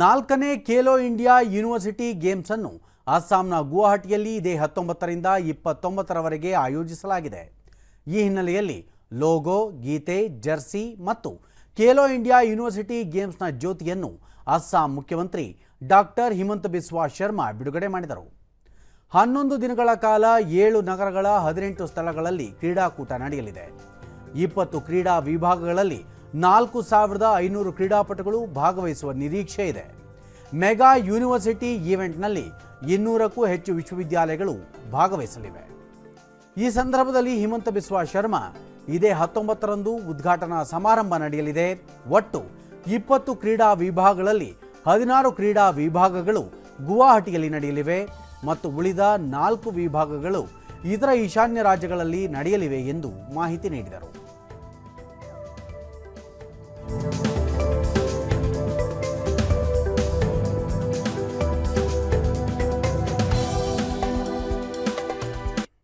ನಾಲ್ಕನೇ Khelo India university games ಅನ್ನು ಅಸ್ಸಾಂನ ಗುವಾಹಟಿಯಲ್ಲಿ ಇದೇ ಹತ್ತೊಂಬತ್ತರಿಂದ ಇಪ್ಪತ್ತೊಂಬತ್ತರವರೆಗೆ ಆಯೋಜಿಸಲಾಗಿದೆ. ಈ ಹಿನ್ನೆಲೆಯಲ್ಲಿ ಲೋಗೋ, ಗೀತೆ, ಜರ್ಸಿ ಮತ್ತು ಖೇಲೋ ಇಂಡಿಯಾ ಯೂನಿವರ್ಸಿಟಿ ಗೇಮ್ಸ್ನ ಜ್ಯೋತಿಯನ್ನು ಅಸ್ಸಾಂ ಮುಖ್ಯಮಂತ್ರಿ ಡಾಕ್ಟರ್ ಹಿಮಂತ ಬಿಸ್ವಾ ಶರ್ಮಾ ಬಿಡುಗಡೆ ಮಾಡಿದರು. ಹನ್ನೊಂದು ದಿನಗಳ ಕಾಲ ಏಳು ನಗರಗಳ ಹದಿನೆಂಟು ಸ್ಥಳಗಳಲ್ಲಿ ಕ್ರೀಡಾಕೂಟ ನಡೆಯಲಿದೆ. ಇಪ್ಪತ್ತು ಕ್ರೀಡಾ ವಿಭಾಗಗಳಲ್ಲಿ ನಾಲ್ಕು ಸಾವಿರದ ಐನೂರು ಕ್ರೀಡಾಪಟುಗಳು ಭಾಗವಹಿಸುವ ನಿರೀಕ್ಷೆ ಇದೆ. ಮೆಗಾ ಯೂನಿವರ್ಸಿಟಿ ಈವೆಂಟ್ನಲ್ಲಿ ಇನ್ನೂರಕ್ಕೂ ಹೆಚ್ಚು ವಿಶ್ವವಿದ್ಯಾಲಯಗಳು ಭಾಗವಹಿಸಲಿವೆ. ಈ ಸಂದರ್ಭದಲ್ಲಿ ಹಿಮಂತ ಬಿಸ್ವಾ ಶರ್ಮಾ, ಇದೇ ಹತ್ತೊಂಬತ್ತರಂದು ಉದ್ಘಾಟನಾ ಸಮಾರಂಭ ನಡೆಯಲಿದೆ. ಒಟ್ಟು ಇಪ್ಪತ್ತು ಕ್ರೀಡಾ ವಿಭಾಗಗಳಲ್ಲಿ ಹದಿನಾರು ಕ್ರೀಡಾ ವಿಭಾಗಗಳು ಗುವಾಹಟಿಯಲ್ಲಿ ನಡೆಯಲಿವೆ ಮತ್ತು ಉಳಿದ ನಾಲ್ಕು ವಿಭಾಗಗಳು ಇತರ ಈಶಾನ್ಯ ರಾಜ್ಯಗಳಲ್ಲಿ ನಡೆಯಲಿವೆ ಎಂದು ಮಾಹಿತಿ ನೀಡಿದರು. Bye.